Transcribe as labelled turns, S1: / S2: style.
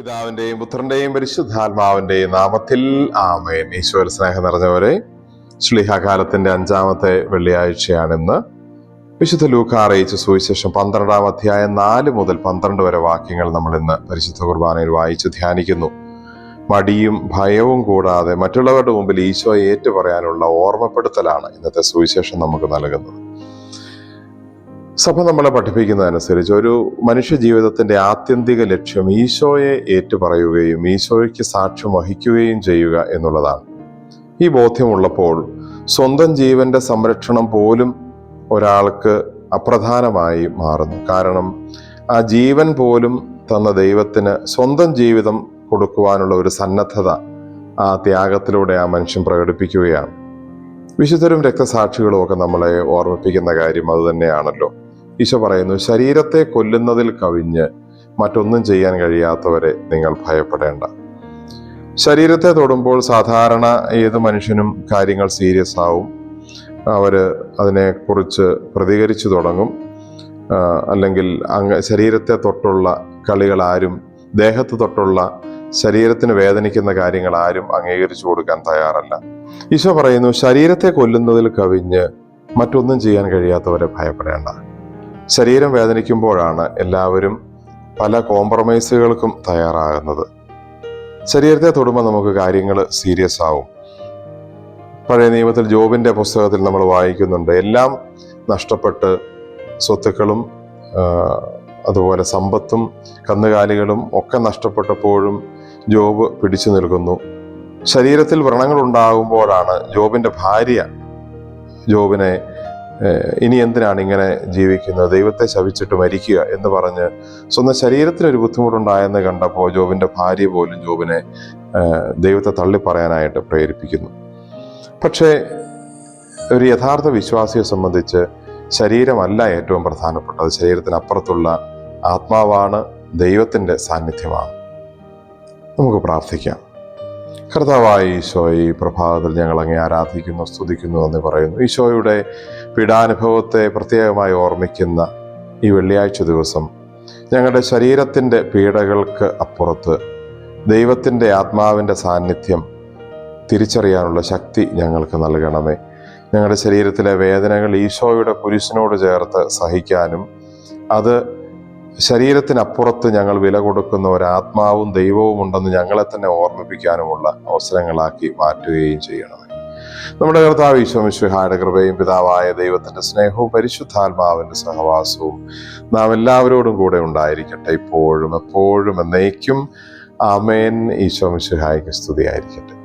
S1: പിതാവിന്റെയും പുത്രന്റെയും പരിശുദ്ധാത്മാവിന്റെയും നാമത്തിൽ ആമേൻ. ഈശ്വര സ്നേഹം നിറഞ്ഞവരെ ശ്ലീഹാകാലത്തിന്റെ അഞ്ചാമത്തെ വെള്ളിയാഴ്ചയാണിന്ന് വിശുദ്ധ ലൂക്ക അറിയിച്ച സുവിശേഷം പന്ത്രണ്ടാം അധ്യായം നാല് മുതൽ പന്ത്രണ്ട് വരെ വാക്യങ്ങൾ നമ്മൾ ഇന്ന് പരിശുദ്ധ കുർബാനയിൽ വായിച്ച് ധ്യാനിക്കുന്നു. മടിയും ഭയവും കൂടാതെ മറ്റുള്ളവരുടെ മുമ്പിൽ ഈശോയെ ഏറ്റുപറയാനുള്ള ഓർമ്മപ്പെടുത്തലാണ് ഇന്നത്തെ സുവിശേഷം നമുക്ക് നൽകുന്നത്. സഭ നമ്മളെ പഠിപ്പിക്കുന്നതനുസരിച്ച് ഒരു മനുഷ്യ ജീവിതത്തിന്റെ ആത്യന്തിക ലക്ഷ്യം ഈശോയെ ഏറ്റുപറയുകയും ഈശോയ്ക്ക് സാക്ഷ്യം വഹിക്കുകയും ചെയ്യുക എന്നുള്ളതാണ്. ഈ ബോധ്യമുള്ളപ്പോൾ സ്വന്തം ജീവന്റെ സംരക്ഷണം പോലും ഒരാൾക്ക് അപ്രധാനമായി മാറുന്നു. കാരണം ആ ജീവൻ പോലും തന്ന ദൈവത്തിന് സ്വന്തം ജീവിതം കൊടുക്കുവാനുള്ള ഒരു സന്നദ്ധത ആ ത്യാഗത്തിലൂടെ ആ മനുഷ്യൻ പ്രകടിപ്പിക്കുകയാണ്. വിശുദ്ധരും രക്തസാക്ഷികളും ഒക്കെ നമ്മളെ ഓർമ്മിപ്പിക്കുന്ന കാര്യം അത് തന്നെയാണല്ലോ. ഈശോ പറയുന്നു ശരീരത്തെ കൊല്ലുന്നതിൽ കവിഞ്ഞ് മറ്റൊന്നും ചെയ്യാൻ കഴിയാത്തവരെ നിങ്ങൾ ഭയപ്പെടേണ്ട. ശരീരത്തെ തൊടുമ്പോൾ സാധാരണ ഏത് മനുഷ്യനും കാര്യങ്ങൾ സീരിയസ് ആവും. അവർ അതിനെക്കുറിച്ച് പ്രതികരിച്ചു തുടങ്ങും. അല്ലെങ്കിൽ അങ്ങ് ശരീരത്തെ തൊട്ടുള്ള കളികൾ ആരും ദേഹത്ത് തൊട്ടുള്ള ശരീരത്തിന് വേദനിക്കുന്ന കാര്യങ്ങൾ ആരും അംഗീകരിച്ചു കൊടുക്കാൻ തയ്യാറല്ല. ഈശോ പറയുന്നു ശരീരത്തെ കൊല്ലുന്നതിൽ കവിഞ്ഞ് മറ്റൊന്നും ചെയ്യാൻ കഴിയാത്തവരെ ഭയപ്പെടേണ്ട. ശരീരം വേദനിക്കുമ്പോഴാണ് എല്ലാവരും പല കോംപ്രമൈസുകൾക്കും തയ്യാറാകുന്നത്. ശരീരത്തെ തൊടുമ്പോൾ നമുക്ക് കാര്യങ്ങൾ സീരിയസ് ആവും. പഴയ നിയമത്തിൽ ജോബിന്റെ പുസ്തകത്തിൽ നമ്മൾ വായിക്കുന്നുണ്ട് എല്ലാം നഷ്ടപ്പെട്ട് സ്വത്തുക്കളും അതുപോലെ സമ്പത്തും കന്നുകാലികളും ഒക്കെ നഷ്ടപ്പെട്ടപ്പോഴും ജോബ് പിടിച്ചു നിൽക്കുന്നു. ശരീരത്തിൽ വ്രണങ്ങൾ ഉണ്ടാകുമ്പോഴാണ് ജോബിന്റെ ഭാര്യ ജോബിനെ ഇനി എന്തിനാണ് ഇങ്ങനെ ജീവിക്കുന്നത്? ദൈവത്തെ ശവിച്ചിട്ട് മരിക്കുക എന്ന് പറഞ്ഞ് സ്വന്തം ശരീരത്തിനൊരു ബുദ്ധിമുട്ടുണ്ടായെന്ന് കണ്ടപ്പോൾ ജോബിന്റെ ഭാര്യ പോലും ജോബിനെ ദൈവത്തെ തള്ളിപ്പറയാനായിട്ട് പ്രേരിപ്പിക്കുന്നു. പക്ഷേ ഒരു യഥാർത്ഥ വിശ്വാസിയെ സംബന്ധിച്ച് ശരീരമല്ല ഏറ്റവും പ്രധാനപ്പെട്ടത്. ശരീരത്തിനപ്പുറത്തുള്ള ആത്മാവാണ് ദൈവത്തിന്റെ സാന്നിധ്യമാണ്. നമുക്ക് പ്രാർത്ഥിക്കാം. കർത്താവായ ഈശോ ഈ പ്രഭാതത്തിൽ ഞങ്ങൾ അങ്ങേ ആരാധിക്കുന്നു സ്തുതിക്കുന്നു എന്ന് പറയുന്നു. ഈശോയുടെ പീഡാനുഭവത്തെ പ്രത്യേകമായി ഓർമ്മിക്കുന്ന ഈ വെള്ളിയാഴ്ച ദിവസം ഞങ്ങളുടെ ശരീരത്തിന്റെ പീഡകൾക്ക് അപ്പുറത്ത് ദൈവത്തിന്റെ ആത്മാവിന്റെ സാന്നിധ്യം തിരിച്ചറിയാനുള്ള ശക്തി ഞങ്ങൾക്ക് നൽകണമേ. ഞങ്ങളുടെ ശരീരത്തിലെ വേദനകൾ ഈശോയുടെ കുരിശിനോട് ചേർത്ത് സഹിക്കാനും അത് ശരീരത്തിനപ്പുറത്ത് ഞങ്ങൾ വില കൊടുക്കുന്ന ഒരു ആത്മാവും ദൈവവും ഉണ്ടെന്ന് ഞങ്ങളെ തന്നെ ഓർമ്മിപ്പിക്കാനുമുള്ള അവസരങ്ങളാക്കി മാറ്റുകയും ചെയ്യണം നമ്മുടെ കർത്താവ് ഈശോമിശ്വഹായുടെ കൃപയും പിതാവായ ദൈവത്തിന്റെ സ്നേഹവും പരിശുദ്ധാത്മാവിന്റെ സഹവാസവും നാം എല്ലാവരോടും കൂടെ ഉണ്ടായിരിക്കട്ടെ. ഇപ്പോഴും എപ്പോഴും എന്നേക്കും ആമേൻ. ഈശോമിശ്വഹായ്ക്ക് സ്തുതിയായിരിക്കട്ടെ.